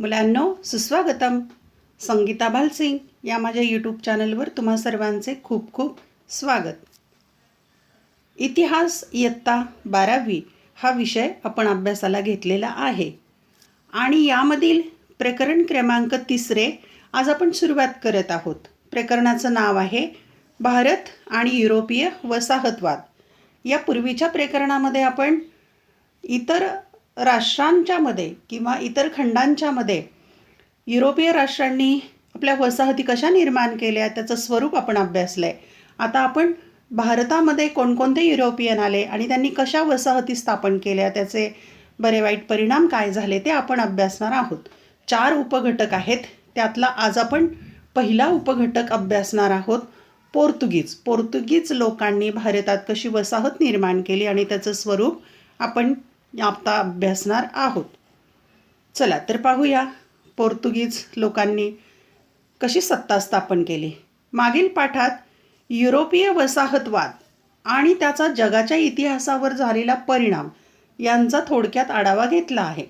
मुलांनो सुस्वागतम. संगीता भालसिंग या माझ्या यूट्यूब चॅनलवर तुम्हा सर्वांचे खूप खूप स्वागत. इतिहास इयत्ता बारावी हा विषय आपण अभ्यासाला घेतलेला आहे. आणि यामधील प्रकरण क्रमांक तिसरे आज आपण सुरुवात करत आहोत. प्रकरणाचं नाव आहे भारत आणि युरोपीय वसाहतवाद. या पूर्वीच्या प्रकरणामध्ये आपण इतर राष्ट्रांच्या मध्ये किंवा इतर खंडांच्या मध्ये युरोपीय राष्ट्रांनी आपल्या वसाहती कशा निर्माण केल्या त्याचं स्वरूप आपण अभ्यासलं आहे आता आपण भारतामध्ये कोणकोणते युरोपियन आले आणि त्यांनी कशा वसाहती स्थापन केल्या त्याचे बरे वाईट परिणाम काय झाले ते आपण अभ्यासणार आहोत. चार उपघटक आहेत त्यातला आज आपण पहिला उपघटक अभ्यासणार आहोत पोर्तुगीज. पोर्तुगीज लोकांनी भारतात कशी वसाहत निर्माण केली आणि त्याचं स्वरूप आपण आता अभ्यासणार आहोत. चला तर पाहूया पोर्तुगीज लोकांनी कशी सत्ता स्थापन केली. मागील पाठात युरोपीय वसाहतवाद आणि त्याचा जगाच्या इतिहासावर झालेला परिणाम यांचा थोडक्यात आढावा घेतला आहे.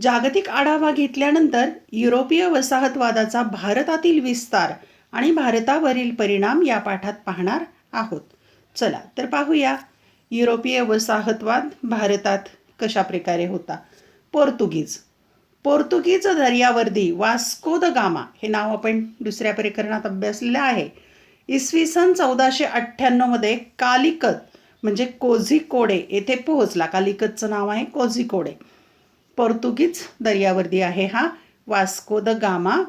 जागतिक आढावा घेतल्यानंतर युरोपीय वसाहतवादाचा भारतातील विस्तार आणि भारतावरील परिणाम या पाठात पाहणार आहोत. चला तर पाहूया युरोपीय वसाहतवाद भारतात कशा प्रकारे होता? पोर्तुगीज. पोर्तुगीज दर्यावर्दी वास्को द गामा हे नाव आपण दुसऱ्या प्रकरणात अभ्यासलेलं आहे. इसवी सन चौदाशे अठ्ठ्याण्णवमध्ये कालिकत म्हणजे कोझिकोडे येथे पोहोचला. कालिकतचं नाव आहे कोझिकोडे. पोर्तुगीज दर्यावर्दी आहे हा वास्को द गामा.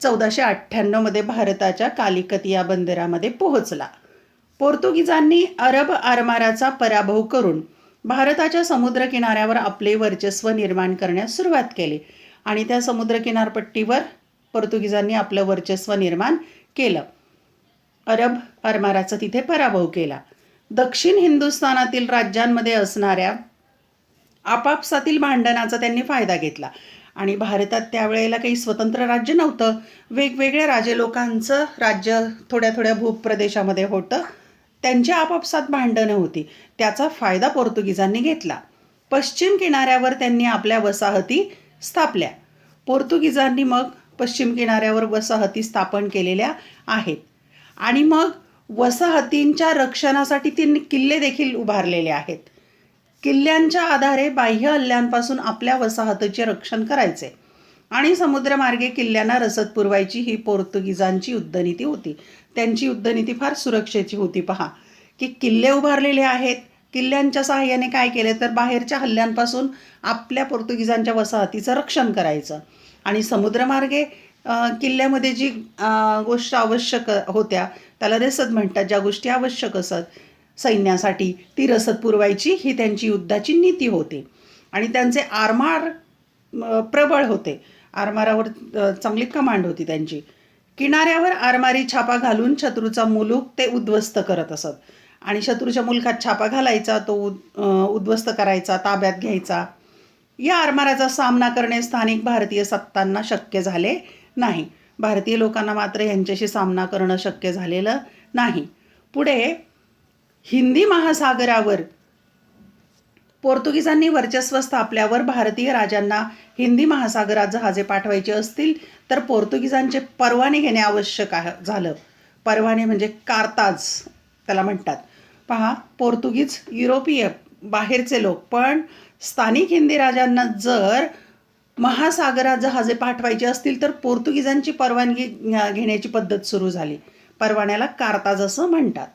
चौदाशे अठ्ठ्याण्णवमध्ये भारताच्या कालिकत या बंदरामध्ये पोहोचला. पोर्तुगीजांनी अरब आरमाराचा पराभव करून भारताच्या समुद्रकिनाऱ्यावर आपले वर्चस्व निर्माण करण्यास सुरुवात केली. आणि त्या समुद्रकिनारपट्टीवर पोर्तुगीजांनी आपलं वर्चस्व निर्माण केलं. अरब आरमाराचा तिथे पराभव केला. दक्षिण हिंदुस्थानातील राज्यांमध्ये असणाऱ्या आपापसातील भांडणाचा त्यांनी फायदा घेतला. आणि भारतात त्यावेळेला काही स्वतंत्र राज्य नव्हतं. वेगवेगळ्या राजे लोकांचं राज्य थोड्या थोड्या भूप्रदेशामध्ये होतं. त्यांची आपापसात भांडणं होती. त्याचा फायदा पोर्तुगीजांनी घेतला. पश्चिम किनाऱ्यावर त्यांनी आपल्या वसाहती स्थापल्या. पोर्तुगीजांनी मग पश्चिम किनाऱ्यावर वसाहती स्थापन केलेल्या आहेत. आणि मग वसाहतींच्या रक्षणासाठी त्यांनी किल्ले देखील उभारलेले आहेत. किल्ल्यांच्या आधारे बाह्य हल्ल्यांपासून आपल्या वसाहतीचे रक्षण करायचे. आणि समुद्रमार्गे किल्ल्यांना रसद पुरवायची ही पोर्तुगीजांची युद्धनीती होती. त्यांची युद्धनीती फार सुरक्षेची होती. पहा की किल्ले उभारलेले आहेत. किल्ल्यांच्या सहाय्याने काय केले? तर बाहेरच्या हल्ल्यांपासून आपल्या पोर्तुगीजांच्या वसाहतीचं रक्षण करायचं. आणि समुद्रमार्गे किल्ल्यामध्ये जी गोष्ट आवश्यक होत्या त्याला रसद म्हणतात. ज्या गोष्टी आवश्यक असत सैन्यासाठी ती रसद पुरवायची ही त्यांची युद्धाची नीती होती. आणि त्यांचे आरमार प्रबळ होते. आरमारावर चांगली कमांड होती त्यांची. किनाऱ्यावर आरमारी छापा घालून शत्रूचा मुलूक ते उद्ध्वस्त करत असत. आणि शत्रूच्या मुलखात छापा घालायचा तो उद्ध्वस्त करायचा ताब्यात घ्यायचा. या आरमाराचा सामना करणे स्थानिक भारतीय सत्तांना शक्य झाले नाही. भारतीय लोकांना मात्र यांच्याशी सामना करणं शक्य झालेलं नाही. पुढे हिंदी महासागरावर पोर्तुगीजांनी वर्चस्व स्थापल्यावर भारतीय राजांना हिंदी महासागरात जहाजे पाठवायचे असतील तर पोर्तुगीजांचे परवाने घेणे आवश्यक आहे झालं. परवाने म्हणजे कारताज त्याला म्हणतात. पहा पोर्तुगीज युरोपीय बाहेरचे लोक पण स्थानिक हिंदी राजांना जर महासागरात जहाजे पाठवायचे असतील तर पोर्तुगीजांची परवानगी घेण्याची पद्धत सुरू झाली. परवान्याला कारताज असं म्हणतात.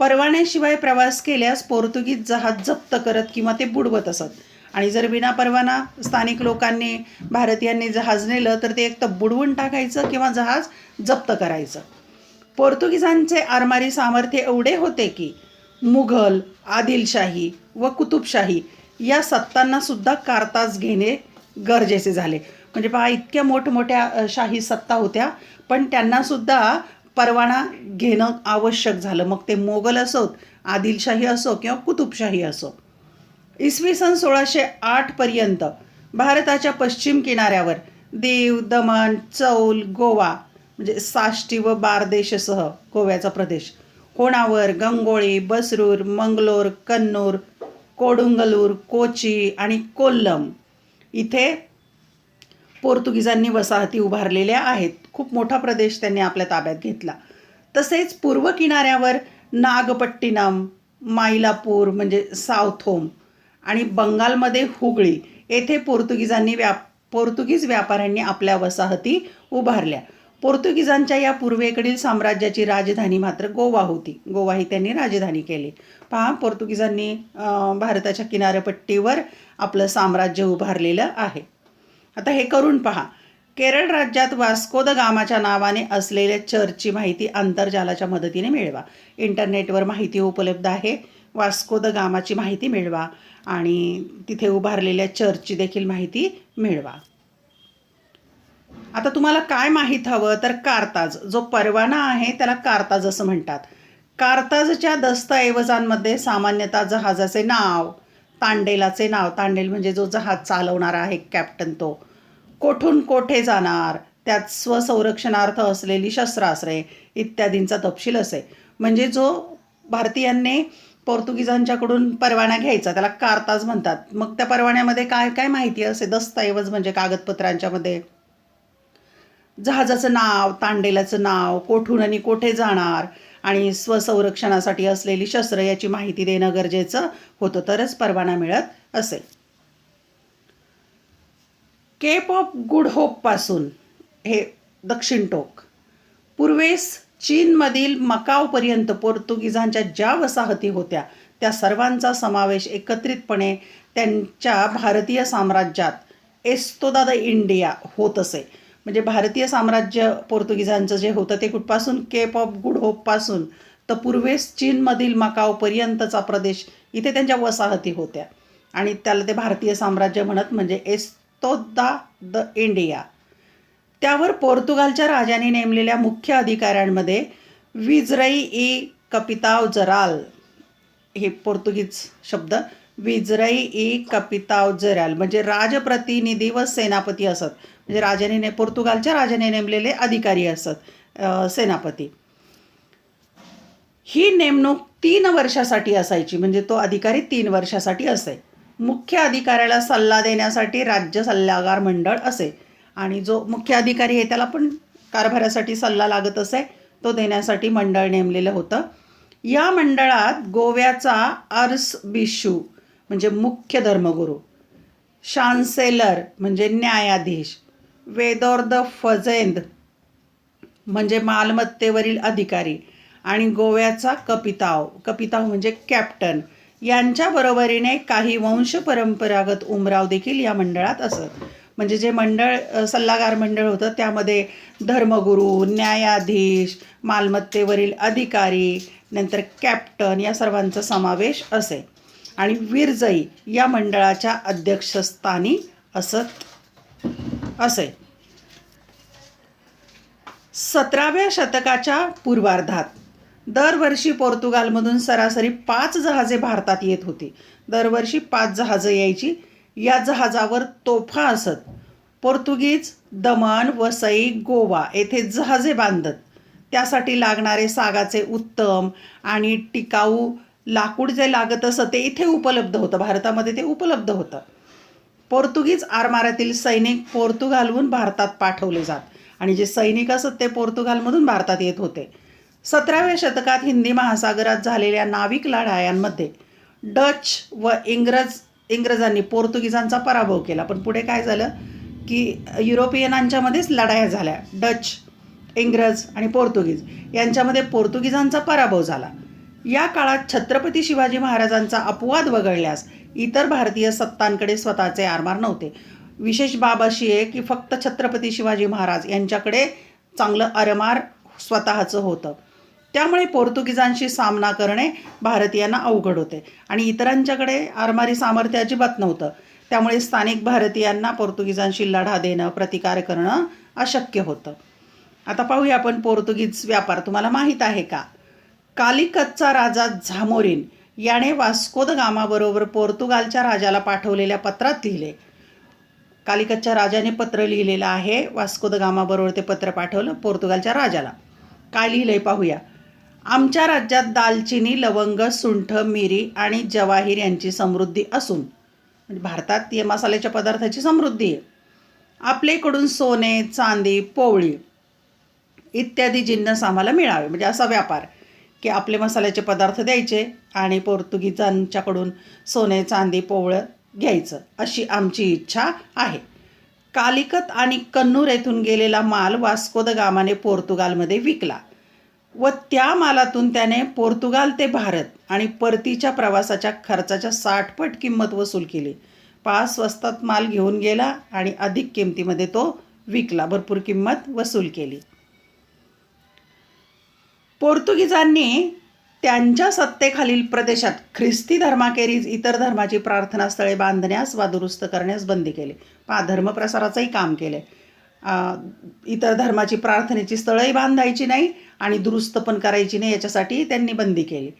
परवान्याशिवाय प्रवास केल्यास पोर्तुगीज जहाज जप्त करत किंवा ते बुडवत असत. आणि जर विना परवाना स्थानिक लोकांनी भारतीयांनी जहाज नेलं तर ते एक तर बुडवून टाकायचं किंवा जहाज जप्त करायचं. पोर्तुगीजांचे आरमारी सामर्थ्य एवढे होते की मुघल आदिलशाही व कुतुबशाही या सत्तांना सुद्धा कारताज घेणे गरजेचे झाले. म्हणजे पहा इतक्या मोठमोठ्या शाही सत्ता होत्या पण त्यांनासुद्धा परवाना घेणं आवश्यक झालं. मग ते मोगल असोत आदिलशाही असो किंवा कुतुबशाही असो. इसवी सन सोळाशे आठपर्यंत भारताच्या पश्चिम किनाऱ्यावर देव दमण चौल गोवा म्हणजे साष्टी व बारदेशसह गोव्याचा प्रदेश. होणावर गंगोळी बसरूर मंगलोर कन्नूर कोडुंगलूर कोची आणि कोल्लम. इथे पोर्तुगीजांनी वसाहती उभारलेल्या आहेत. खूप मोठा प्रदेश त्यांनी आपल्या ताब्यात घेतला. तसेच पूर्व किनाऱ्यावर नागपट्टिनम माईलापूर म्हणजे साऊथोम आणि बंगालमध्ये हुगळी येथे पोर्तुगीजांनी व्याप पोर्तुगीज व्यापाऱ्यांनी आपल्या वसाहती उभारल्या. पोर्तुगीजांच्या या पूर्वेकडील साम्राज्याची राजधानी मात्र गोवा होती. गोवा ही त्यांनी राजधानी केली. पहा पोर्तुगीजांनी भारताच्या किनारपट्टीवर आपलं साम्राज्य उभारलेलं आहे. आता हे करून पहा. केरळ राज्यात वास्को द गामाच्या नावाने असलेल्या चर्चची माहिती आंतरजालाच्या मदतीने मिळवा. इंटरनेटवर माहिती उपलब्ध आहे. वास्को द गामाची माहिती मिळवा आणि तिथे उभारलेल्या चर्चची देखील माहिती मिळवा. आता तुम्हाला काय माहीत हवं? तर कारताज. जो परवाना आहे त्याला कारताज असं म्हणतात. कारताजच्या दस्तऐवजांमध्ये सामान्यतः जहाजाचे नाव तांडेलाचे नाव तांडेल म्हणजे जो जहाज चालवणारा आहे कॅप्टन तो कोठून कोठे जाणार? त्यात स्वसंरक्षणार्थ असलेली शस्त्रास्त्रे इत्यादींचा तपशील असे. म्हणजे जो भारतीयांनी पोर्तुगीजांच्याकडून परवाना घ्यायचा त्याला कारताज म्हणतात. मग त्या परवान्यामध्ये काय काय माहिती असे? दस्तऐवज म्हणजे कागदपत्रांच्यामध्ये जहाजाचं नाव तांडेलाचं नाव कोठून आणि कोठे जाणार? आणि स्वसंरक्षणासाठी असलेली शस्त्र याची माहिती देणं गरजेचं होतं तरच परवाना मिळत असेल केप ऑफ गुड होपपासून हे दक्षिण टोक. पूर्वेस चीनमधील मकावपर्यंत पोर्तुगीजांच्या ज्या वसाहती होत्या त्या सर्वांचा समावेश एकत्रितपणे त्यांच्या भारतीय साम्राज्यात एस्तोदा द इंडिया होत असे. म्हणजे भारतीय साम्राज्य पोर्तुगीजांचं जे होतं ते कुठपासून? केप ऑफ गुड होपपासून तर पूर्वेस चीनमधील मकावपर्यंतचा प्रदेश इथे त्यांच्या वसाहती होत्या. आणि त्याला ते भारतीय साम्राज्य म्हणत म्हणजे एस तो द इंडिया. त्यावर पोर्तुगालच्या राजाने नेमलेल्या मुख्य अधिकाऱ्यांमध्ये विजरई ई कपिताव जराल हे पोर्तुगीज शब्द विजरई ई कपिताव जराल म्हणजे राजप्रतिनिधी व सेनापती असत. म्हणजे राजाने ने पोर्तुगालच्या राजाने नेमलेले अधिकारी असत सेनापती. ही नेमणूक तीन वर्षासाठी असायची म्हणजे तो अधिकारी तीन वर्षासाठी असे. मुख्य अधिकाऱ्याला सल्ला देण्यासाठी राज्य सल्लागार मंडळ असे. आणि जो मुख्य अधिकारी आहे त्याला पण कारभारासाठी सल्ला लागत असे. तो देण्यासाठी मंडळ नेमलेलं होतं. या मंडळात गोव्याचा अर्स बिशू म्हणजे मुख्य धर्मगुरू शान्सेलर म्हणजे न्यायाधीश वेदोर द फजेंद म्हणजे मालमत्तेवरील अधिकारी आणि गोव्याचा कपिताव. कपिताव म्हणजे कॅप्टन. यांच्या बरोबरीने काही वंश परंपरागत उमराव देखील या मंडळात असत. म्हणजे जे मंडळ सल्लागार मंडळ होतं त्यामध्ये धर्मगुरू न्यायाधीश मालमत्तेवरील अधिकारी नंतर कॅप्टन या सर्वांचा समावेश असे. आणि विरजई या मंडळाच्या अध्यक्षस्थानी असत. असे. सतराव्या शतकाच्या पूर्वार्धात दरवर्षी पोर्तुगालमधून सरासरी पाच जहाजे भारतात येत होती. दरवर्षी पाच जहाजं यायची. या जहाजावर तोफा असत. पोर्तुगीज दमण वसई गोवा येथे जहाजे बांधत. त्यासाठी लागणारे सागाचे उत्तम आणि टिकाऊ लाकूड जे लागत असं ते इथे उपलब्ध होतं. भारतामध्ये ते उपलब्ध होतं. पोर्तुगीज आरमारातील सैनिक पोर्तुगालहून भारतात पाठवले जात. आणि जे सैनिक असत ते पोर्तुगालमधून भारतात येत होते. सतराव्या शतकात हिंदी महासागरात झालेल्या नाविक लढायांमध्ये डच व इंग्रज इंग्रजांनी पोर्तुगीजांचा पराभव केला. पण पुढे काय झालं? की युरोपियनांच्यामध्येच लढाया झाल्या. डच इंग्रज आणि पोर्तुगीज यांच्यामध्ये पोर्तुगीजांचा पराभव झाला. या काळात छत्रपती शिवाजी महाराजांचा अपवाद वगळल्यास इतर भारतीय सत्तांकडे स्वतःचे आरमार नव्हते. विशेष बाब अशी आहे की फक्त छत्रपती शिवाजी महाराज यांच्याकडे चांगलं आरमार स्वतःचं होतं. त्यामुळे पोर्तुगीजांशी सामना करणे भारतीयांना अवघड होते. आणि इतरांच्याकडे आरमारी सामर्थ्य अजिबात नव्हतं. त्यामुळे स्थानिक भारतीयांना पोर्तुगीजांशी लढा देणं प्रतिकार करणं अशक्य होतं. आता पाहूया आपण पोर्तुगीज व्यापार. तुम्हाला माहीत आहे का? कालिकतचा राजा झामोरिन याने वास्को द गामाबरोबर पोर्तुगालच्या राजाला पाठवलेल्या पत्रात लिहिले. कालिकतच्या राजाने पत्र लिहिलेलं आहे. वास्को द गामाबरोबर ते पत्र पाठवलं पोर्तुगालच्या राजाला. काय लिहिलंय पाहूया. आमच्या राज्यात दालचिनी लवंग सुंठ मिरी आणि जवाहीर यांची समृद्धी असून म्हणजे भारतात या मसाल्याच्या पदार्थाची समृद्धी आहे. आपल्याकडून सोने चांदी पोवळी इत्यादी जिन्नस आम्हाला मिळावे. म्हणजे असा व्यापार की आपले मसाल्याचे पदार्थ द्यायचे आणि पोर्तुगीजांच्याकडून सोने चांदी पोवळं घ्यायचं अशी आमची इच्छा आहे. कालिकत आणि कन्नूर येथून गेलेला माल वास्को द गामाने पोर्तुगालमध्ये विकला. व त्या मालातून त्याने पोर्तुगाल ते भारत आणि परतीच्या प्रवासाच्या खर्चाच्या साठपट किंमत वसूल केली. पाच स्वस्तात माल घेऊन गेला आणि अधिक किमतीमध्ये तो विकला भरपूर किंमत वसूल केली. पोर्तुगीजांनी त्यांच्या सत्तेखालील प्रदेशात ख्रिस्ती धर्माखेरीज इतर धर्माची प्रार्थनास्थळे बांधण्यास वा दुरुस्त करण्यास बंदी केली. पा धर्मप्रसाराचंही काम केलं. इतर धर्माची प्रार्थनेची स्थळंही बांधायची नाही आणि दुरुस्त पण करायची नाही याच्यासाठी त्यांनी बंदी केली.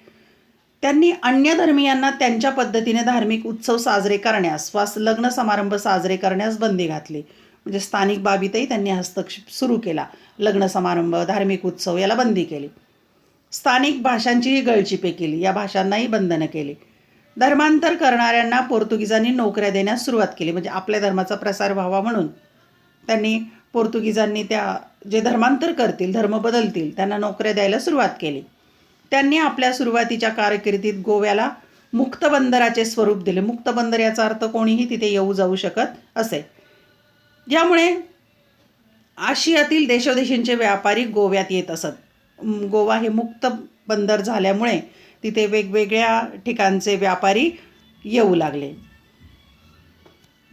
त्यांनी अन्य धर्मियांना त्यांच्या पद्धतीने धार्मिक उत्सव साजरे करण्यास वा लग्न समारंभ साजरे करण्यास बंदी घातली. म्हणजे स्थानिक बाबीतही त्यांनी हस्तक्षेप सुरू केला. लग्न समारंभ धार्मिक उत्सव याला बंदी केली. स्थानिक भाषांचीही गळचिपे केली. या भाषांनाही बंधनं केली. धर्मांतर करणाऱ्यांना पोर्तुगीजांनी नोकऱ्या देण्यास सुरुवात केली. म्हणजे आपल्या धर्माचा प्रसार व्हावा म्हणून त्यांनी पोर्तुगीजांनी त्या जे धर्मांतर करतील धर्म बदलतील त्यांना नोकऱ्या द्यायला सुरुवात केली. त्यांनी आपल्या सुरुवातीच्या कारकिर्दीत गोव्याला मुक्त बंदराचे स्वरूप दिले. मुक्त बंदर याचा अर्थ कोणीही तिथे येऊ जाऊ शकत असे. ज्यामुळे आशियातील देशोदेशींचे व्यापारी गोव्यात येत असत. गोवा हे मुक्त बंदर झाल्यामुळे तिथे वेगवेगळ्या ठिकाणचे व्यापारी येऊ लागले.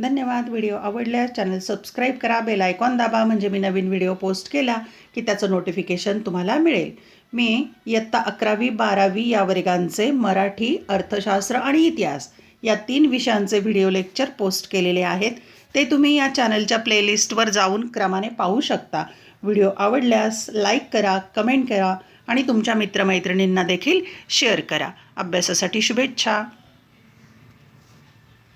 धन्यवाद. व्हिडिओ आवडल्यास चॅनल सबस्क्राईब करा बेल आयकॉन दाबा म्हणजे मी नवीन व्हिडिओ पोस्ट केला की त्याचं नोटिफिकेशन तुम्हाला मिळेल. मी इयत्ता अकरावी बारावी या वर्गांचे मराठी अर्थशास्त्र आणि इतिहास या तीन विषयांचे व्हिडिओ लेक्चर पोस्ट केलेले आहेत. ते तुम्ही या चॅनलच्या प्लेलिस्टवर जाऊन क्रमाने पाहू शकता. व्हिडिओ आवडल्यास लाईक करा कमेंट करा आणि तुमच्या मित्रमैत्रिणींना देखील शेअर करा. अभ्यासासाठी शुभेच्छा.